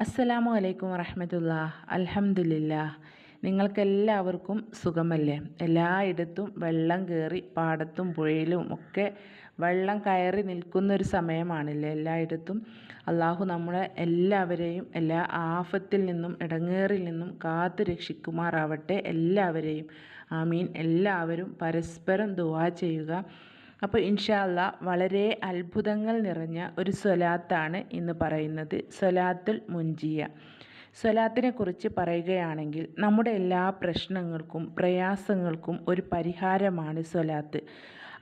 അസ്സലാമു അലൈക്കും വറഹമത്തുള്ള അൽഹംദുലില്ല നിങ്ങൾക്കെല്ലാവർക്കും സുഖമല്ലേ? എല്ലായിടത്തും വെള്ളം കയറി പാടത്തും പുഴയിലും ഒക്കെ വെള്ളം കയറി നിൽക്കുന്ന ഒരു സമയമാണല്ലേ? എല്ലായിടത്തും അള്ളാഹു നമ്മളെ എല്ലാവരെയും എല്ലാ ആഫത്തിൽ നിന്നും ഇടങ്ങേറിൽ നിന്നും കാത്തു രക്ഷിക്കുമാറാവട്ടെ എല്ലാവരെയും. ആമീൻ. എല്ലാവരും പരസ്പരം ദുവാ ചെയ്യുക. അപ്പോൾ ഇൻഷാല്ല വളരെ അത്ഭുതങ്ങൾ നിറഞ്ഞ ഒരു സ്വലാത്താണ് ഇന്ന് പറയുന്നത്. സ്വലാത്തുൽ മുൻജിയ. സ്വലാത്തിനെ കുറിച്ച് പറയുകയാണെങ്കിൽ നമ്മുടെ എല്ലാ പ്രശ്നങ്ങൾക്കും പ്രയാസങ്ങൾക്കും ഒരു പരിഹാരമാണ് സ്വലാത്ത്.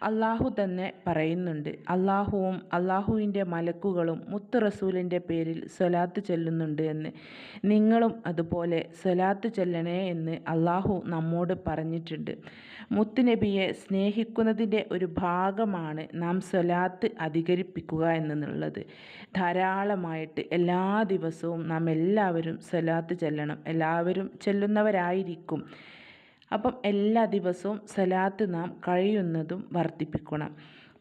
അള്ളാഹു തന്നെ പറയുന്നുണ്ട്. അള്ളാഹുവും അള്ളാഹുവിന്റെ മലക്കുകളും മുത്ത് റസൂലിന്റെ പേരിൽ സ്വലാത്ത് ചൊല്ലുന്നുണ്ട് എന്ന്. നിങ്ങളും അതുപോലെ സ്വലാത്ത് ചൊല്ലണേ എന്ന് അള്ളാഹു നമ്മോട് പറഞ്ഞിട്ടുണ്ട്. മുത്തുനബിയെ സ്നേഹിക്കുന്നതിന്റെ ഒരു ഭാഗമാണ് നാം സ്വലാത്ത് അധികരിപ്പിക്കുക എന്നുള്ളത്. ധാരാളമായിട്ട് എല്ലാ ദിവസവും നാം എല്ലാവരും സ്വലാത്ത് ചെല്ലണം. എല്ലാവരും ചെല്ലുന്നവരായിരിക്കും. അപ്പം എല്ലാ ദിവസവും സലാത്ത് നാം കഴിയുന്നതും വർദ്ധിപ്പിക്കണം.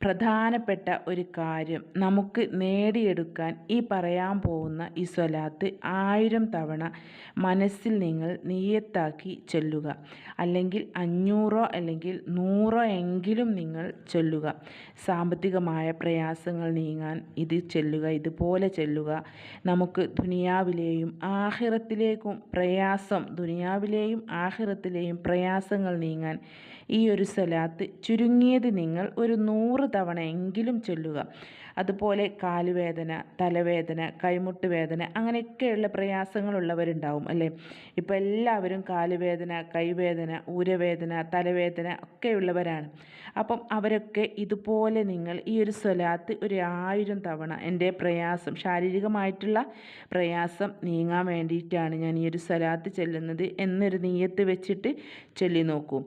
പ്രധാനപ്പെട്ട ഒരു കാര്യം. നമുക്ക് നേടിയെടുക്കാൻ ഈ പറയാൻ പോകുന്ന ഈ സ്വലാത്ത് ആയിരം തവണ മനസ്സിൽ നിങ്ങൾ നീയത്താക്കി ചൊല്ലുക. അല്ലെങ്കിൽ അഞ്ഞൂറോ അല്ലെങ്കിൽ നൂറോ എങ്കിലും നിങ്ങൾ ചൊല്ലുക. സാമ്പത്തികമായ പ്രയാസങ്ങൾ നീങ്ങാൻ ഇത് ചൊല്ലുക ഇതുപോലെ ചൊല്ലുക. നമുക്ക് ദുനിയാവിലെയും ആഹിറത്തിലേക്കും പ്രയാസം ദുനിയാവിലെയും ആഹിറത്തിലെയും പ്രയാസങ്ങൾ നീങ്ങാൻ ഈ ഒരു സ്വലാത്ത് ചുരുങ്ങിയത് നിങ്ങൾ ഒരു നൂറ് തവണ എങ്കിലും ചൊല്ലുക. അതുപോലെ കാലുവേദന തലവേദന കൈമുട്ട് വേദന അങ്ങനെയൊക്കെയുള്ള പ്രയാസങ്ങളുള്ളവരുണ്ടാവും അല്ലേ? ഇപ്പോൾ എല്ലാവരും കാലുവേദന കൈവേദന ഊരവേദന തലവേദന ഒക്കെയുള്ളവരാണ്. അപ്പം അവരൊക്കെ ഇതുപോലെ നിങ്ങൾ ഈ ഒരു സ്വലാത്ത് ഒരു ആയിരം തവണ എന്റെ പ്രയാസം ശാരീരികമായിട്ടുള്ള പ്രയാസം നീങ്ങാൻ വേണ്ടിയിട്ടാണ് ഞാൻ ഈ ഒരു സ്വലാത്ത് ചെല്ലുന്നത് എന്നൊരു നീയത്ത് വെച്ചിട്ട് ചൊല്ലി നോക്കൂ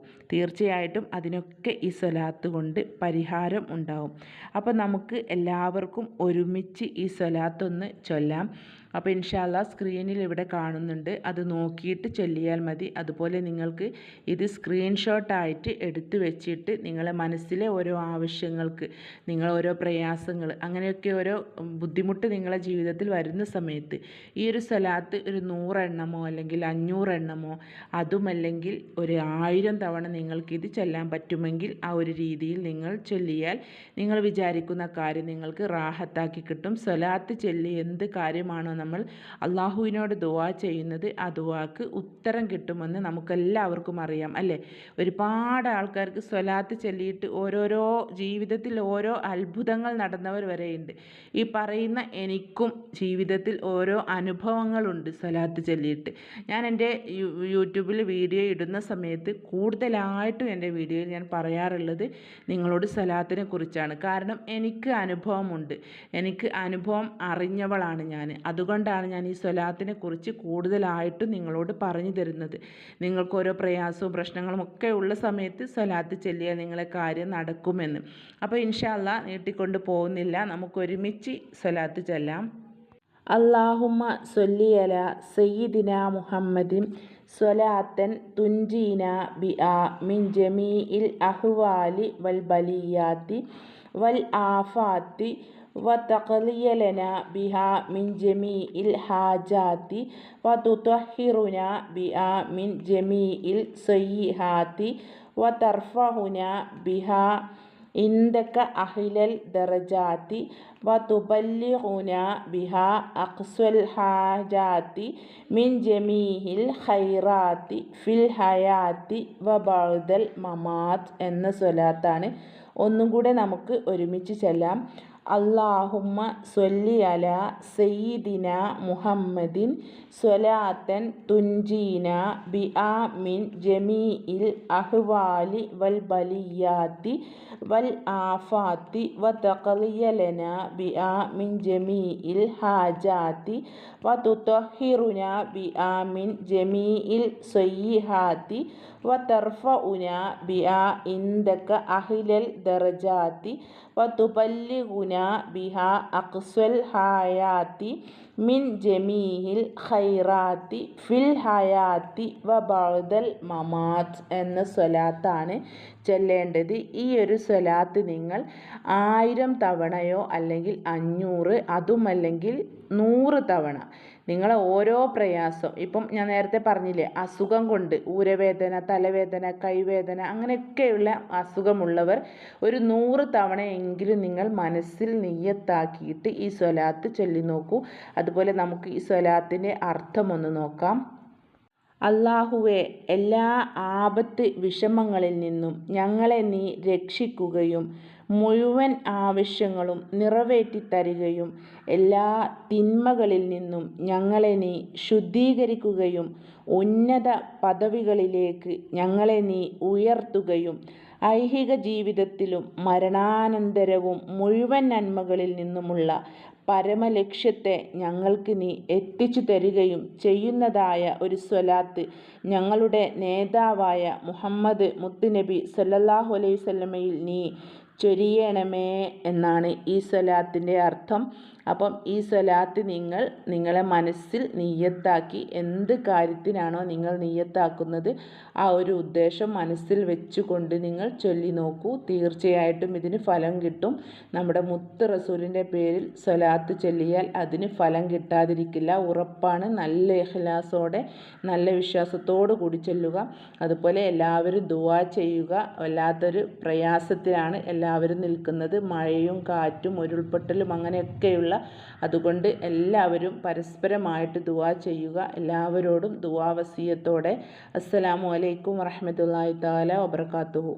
തീർച്ചയായിട്ടും അതിനൊക്കെ ഈ സ്വലാത്ത് കൊണ്ട് പരിഹാരം ഉണ്ടാവും. അപ്പോൾ നമുക്ക് എല്ലാവർക്കും ഒരുമിച്ച് ഈ സ്വലാത്തൊന്ന് ചൊല്ലാം. അപ്പോൾ ഇൻഷാല്ല സ്ക്രീനിൽ ഇവിടെ കാണുന്നുണ്ട്. അത് നോക്കിയിട്ട് ചൊല്ലിയാൽ മതി. അതുപോലെ നിങ്ങൾക്ക് ഇത് സ്ക്രീൻഷോട്ടായിട്ട് എടുത്തു വെച്ചിട്ട് നിങ്ങളെ മനസ്സിലെ ഓരോ ആവശ്യങ്ങൾക്ക് നിങ്ങൾ ഓരോ പ്രയാസങ്ങൾ അങ്ങനെയൊക്കെ ഓരോ ബുദ്ധിമുട്ട് നിങ്ങളെ ജീവിതത്തിൽ വരുന്ന സമയത്ത് ഈ ഒരു സ്ഥലത്ത് ഒരു നൂറെണ്ണമോ അല്ലെങ്കിൽ അഞ്ഞൂറെണ്ണമോ അതുമല്ലെങ്കിൽ ഒരു ആയിരം തവണ നിങ്ങൾക്കിത് ചൊല്ലാൻ പറ്റുമെങ്കിൽ ആ ഒരു രീതിയിൽ നിങ്ങൾ ചൊല്ലിയാൽ നിങ്ങൾ വിചാരിക്കുന്ന കാര്യം നിങ്ങൾക്ക് റാഹത്താക്കി കിട്ടും. സ്വലാത്ത് ചൊല്ലി എന്ത് കാര്യമാണോ നമ്മൾ അള്ളാഹുവിനോട് ദുവാ ചെയ്യുന്നത് ആ ദുവാക്ക് ഉത്തരം കിട്ടുമെന്ന് നമുക്കെല്ലാവർക്കും അറിയാം അല്ലേ? ഒരുപാട് ആൾക്കാർക്ക് സ്വലാത്ത് ചൊല്ലിയിട്ട് ഓരോരോ ജീവിതത്തിൽ ഓരോ അത്ഭുതങ്ങൾ നടന്നവർ വരെയുണ്ട്. ഈ പറയുന്ന എനിക്കും ജീവിതത്തിൽ ഓരോ അനുഭവങ്ങളുണ്ട് സ്വലാത്ത് ചൊല്ലിയിട്ട്. ഞാൻ എന്റെ യൂട്യൂബിൽ വീഡിയോ ഇടുന്ന സമയത്ത് കൂടുതലായിട്ടും എന്റെ വീഡിയോയിൽ ഞാൻ പറയാറുള്ളത് നിങ്ങളോട് സ്വലാത്തിനെ കുറിച്ചാണ്. കാരണം എനിക്ക് അനുഭവമുണ്ട്. എനിക്ക് അനുഭവം അറിഞ്ഞവളാണ് ഞാൻ. അതുകൊണ്ടാണ് ഞാൻ ഈ സ്വലാത്തിനെ കുറിച്ച് കൂടുതലായിട്ടും നിങ്ങളോട് പറഞ്ഞു തരുന്നത്. നിങ്ങൾക്ക് ഓരോ പ്രയാസവും പ്രശ്നങ്ങളും ഒക്കെ ഉള്ള സമയത്ത് സ്വലാത്ത് ചെല്ലിയാൽ നിങ്ങളെ കാര്യം നടക്കുമെന്ന്. അപ്പോൾ ഇൻഷാല്ല നീട്ടിക്കൊണ്ട് പോകുന്നില്ല. നമുക്ക് ഒരുമിച്ച് സ്വലാത്ത് ചെല്ലാം. അള്ളാഹുമ്മ സൊല്ലിയല സയ്യിദിന മുഹമ്മദിൻ സ്വലാത്തൻ തുഞ്ചീന ബി ആ മിൻ ജമീഇൽ അഹ്വാലി വൽ ബലിയാത്തി വൽ ആഫാത്തി وتقضي لنا بها من جميع الحاجات وتطهرنا بها من جميع السيئات وترفعنا بها عندك أهل الدرجات وتبلغنا بها أقصى الحاجات من جميع الخيرات في الحياة وبعد الممات എന്ന സ്വലാത്താണ് ഒന്നും കൂടെ നമുക്ക് ഒരുമിച്ച് ചെല്ലാം അള്ളാഹുമ്മ സ്വല്ലി അല സയ്യിദിന മുഹമ്മദിൻ സ്വലാത്തൻ തുൻജീന ബി ആ മിൻ ജമീഇൽ അഹ്വാലി വൽ ബലിയാത്തി വൽ ആഫാത്തി വ തഖലിയലന ബി ആ മിൻ ജമീഇൽ ഹാജാത്തി വ തുതഹിറുന ബി ആ മിൻ ജമീഇൽ സയ്യിഹാത്തി വ തർഫഉന ബി ആ ഇന്ദക അഹ്ലൽ ദർജാത്തി വ തുബല്ലിഗുന ബിഹ അക്സൽ ഹായാത്തി മിൻ ജമീഹിൽ ഖൈറാത്തി ഫിൽ ഹയാത്തി വ ബൗദൽ മമാത് എന്ന സ്വലാത്താണ് ചൊല്ലേണ്ടത്. ഈ ഒരു സ്വലാത്ത് നിങ്ങൾ ആയിരം തവണയോ അല്ലെങ്കിൽ അഞ്ഞൂറ് അതുമല്ലെങ്കിൽ നൂറ് തവണ നിങ്ങളെ ഓരോ പ്രയാസം ഇപ്പം ഞാൻ നേരത്തെ പറഞ്ഞില്ലേ അസുഖം കൊണ്ട് ഊരവേദന തലവേദന കൈവേദന അങ്ങനെയൊക്കെയുള്ള അസുഖമുള്ളവർ ഒരു നൂറ് തവണയെങ്കിലും നിങ്ങൾ മനസ്സിൽ നെയ്യത്താക്കിയിട്ട് ഈ സ്വലാത്ത് ചൊല്ലി നോക്കൂ അതുപോലെ നമുക്ക് ഈ സ്വലാത്തിന്റെ അർത്ഥമൊന്ന് നോക്കാം. അള്ളാഹുവെ എല്ലാ ആപത്ത് വിഷമങ്ങളിൽ നിന്നും ഞങ്ങളെ നീ രക്ഷിക്കുകയും മുഴുവൻ ആവശ്യങ്ങളും നിറവേറ്റി തരികയും എല്ലാ തിന്മകളിൽ നിന്നും ഞങ്ങളെ നീ ശുദ്ധീകരിക്കുകയും ഉന്നത പദവികളിലേക്ക് ഞങ്ങളെ നീ ഉയർത്തുകയും ഐഹിക ജീവിതത്തിലും മരണാനന്തരവും മുഴുവൻ നന്മകളിൽ നിന്നുമുള്ള പരമലക്ഷ്യത്തെ ഞങ്ങൾക്ക് നീ എത്തിച്ചു തരികയും ചെയ്യുന്നതായ ഒരു സ്വലാത്ത് ഞങ്ങളുടെ നേതാവായ മുഹമ്മദ് മുത്തുനബി സല്ലല്ലാഹു അലൈഹി വസല്ലമയിൽ നീ ചൊരിയണമേ എന്നാണ് ഈ സ്വലാത്തിന്റെ അർത്ഥം. അപ്പം ഈ സ്വലാത്ത് നിങ്ങൾ നിങ്ങളെ മനസ്സിൽ നീയത്താക്കി എന്ത് കാര്യത്തിനാണോ നിങ്ങൾ നീയത്താക്കുന്നത് ആ ഒരു ഉദ്ദേശം മനസ്സിൽ വെച്ചുകൊണ്ട് നിങ്ങൾ ചൊല്ലി നോക്കൂ. തീർച്ചയായിട്ടും ഇതിന് ഫലം കിട്ടും. നമ്മുടെ മുത്ത് റസൂലിന്റെ പേരിൽ സ്വലാത്ത് ചൊല്ലിയാൽ അതിന് ഫലം കിട്ടാതിരിക്കില്ല. ഉറപ്പാണ്. നല്ല ഇഖ്ലാസോടെ നല്ല വിശ്വാസത്തോടു കൂടി ചൊല്ലുക. അതുപോലെ എല്ലാവരും ദുവാ ചെയ്യുക. വല്ലാത്തൊരു പ്രയാസത്തിലാണ് എല്ലാവരും നിൽക്കുന്നത് മഴയും കാറ്റും ഉരുൾപൊട്ടലും അങ്ങനെയൊക്കെയുള്ള അതുകൊണ്ട് എല്ലാവരും പരസ്പരമായിട്ട് ദുവാ ചെയ്യുക. എല്ലാവരോടും ദുവാ വസീയത്തോടെ. അസ്സലാമു അലൈക്കും വറഹ്മത്തുള്ളാഹി താല വബറകാതുഹു.